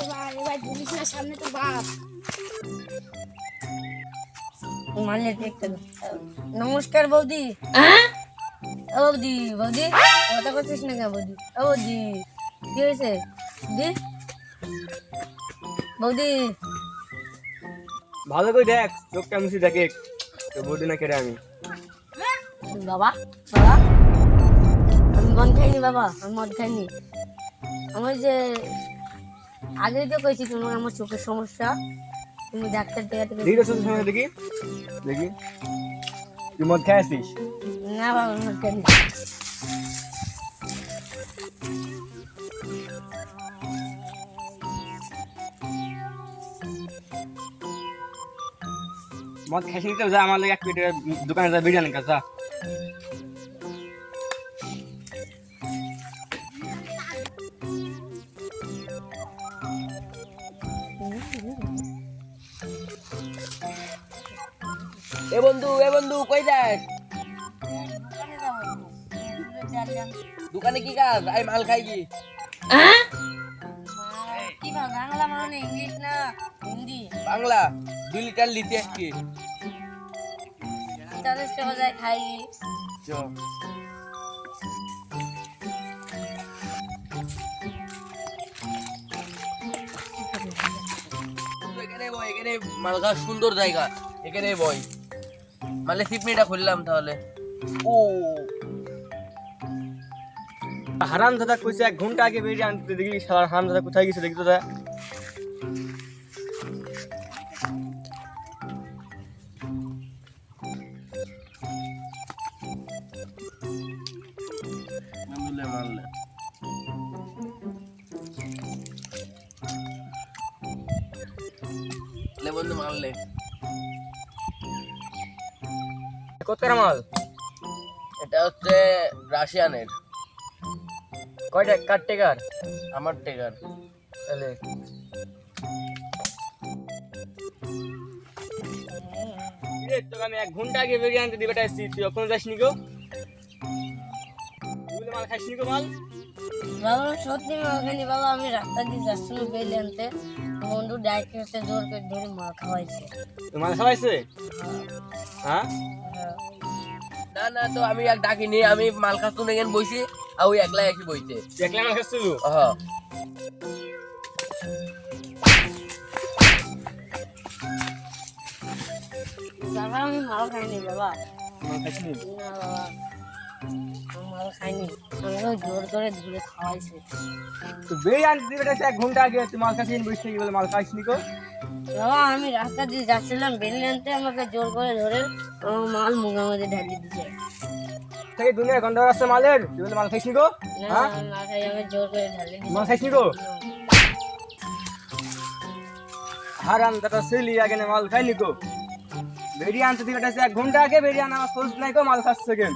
এবার এবার বলিস না সামনে তো বাপ মানে দেখতে নমস্কার বৌদি। ও বৌদি বৌদি কথা করছিস না কেন বৌদি? ও বৌদি কি হয়েছে? দি বৌদি? ভালো করে দেখ চোখ কেমন দেখে তো বডি না কেটে আমি বাবা বাবা? আমি মদ খাইনি বাবা আমি মদ খাইনি। আমার যে আগেই তো কইছি তোমার আমার চোখের সমস্যা। তুমি ডাক্তার দেখাতে দেখি তো চোখের সামনে দেখি? দেখি। তুই মদ আসিস? না বাবা মদ খাইনি মদ খাইস নি তো যা আমার লাগে এক দোকানে যা বিরিয়ানি খা যা। এ বন্ধু এ বন্ধু কই যাস? দোকানে কি কাজ? আই মাল খাই কি? কি বাংলা মানে ইংলিশ না হিন্দি বাংলা দুই লিটার লিতে আসছি চল্লিশ টাকা যায় খাই চ এখানে বই এখানে মালগা সুন্দর জায়গা। এখানে বই। মানে সিপনিটা খুললাম তাহলে। ও। হারাম দাদা কইছে এক ঘণ্টা আগে বেরিয়ে আনতে দেখি সারা হারাম দাদা কোথায় গেছে দেখি তো দাদা? মারলে মারলে লে বন্ধু মারলে কত মাল? এটা হচ্ছে রাশিয়ানের। কয়টা? কার টেকার? আমার টেকার। তাহলে। তোকে আমি এক ঘণ্টা আগে বেরিয়ে আনতে দিবে তুই এখনও যাসনি গো? মাল খাইসনি গো মাল? বাবা সত্যি খাইনি বাবা আমি রাস্তা দিয়ে যাচ্ছিলাম বেরিয়ে আনতে। বন্ধু ডাইকে হচ্ছে জোর করে ধরে মাল খাওয়াইছে। মাল খাওয়াইছে? হ্যাঁ? না না তো আমি এক ডাকিনি আমি মাল খাস্তুন এখানে বইছি আর ওই একলাই একই বইছে। একলা মাল খাচ্ছিল হ্যাঁ বাবা আমি মাল খাইনি বাবা। মাল খাইসনি না বাবা। আমি মাল খাইনি। আমাকে জোর করে ধরে খাওয়াইছে। তো বেরিয়ে আনতে দিবে এক ঘণ্টা আগে তুই মাল খাইছিস বসে থেকে বলে মাল খাইসনি গো বাবা আমি রাস্তা দিয়ে যাচ্ছিলাম বেরিয়ে আনতে আমাকে জোর করে ধরে মাল মুখের মধ্যে ঢালিয়ে দিছে। থেকে দুনিয়া ঘণ্টা রাস্তা মালের? তুই বলে মাল খাইসনি গো হ্যাঁ? মাল খাই আমি জোর করে ঢালিয়ে মাল খাইসনি গো হারাম দাদা সেলি আগে না মাল খাইনি গো বেরিয়ে আনতে দিবে এক ঘণ্টা আগে বেরিয়ে আনা আমার নাই গো মাল খাচ্ছে কেন?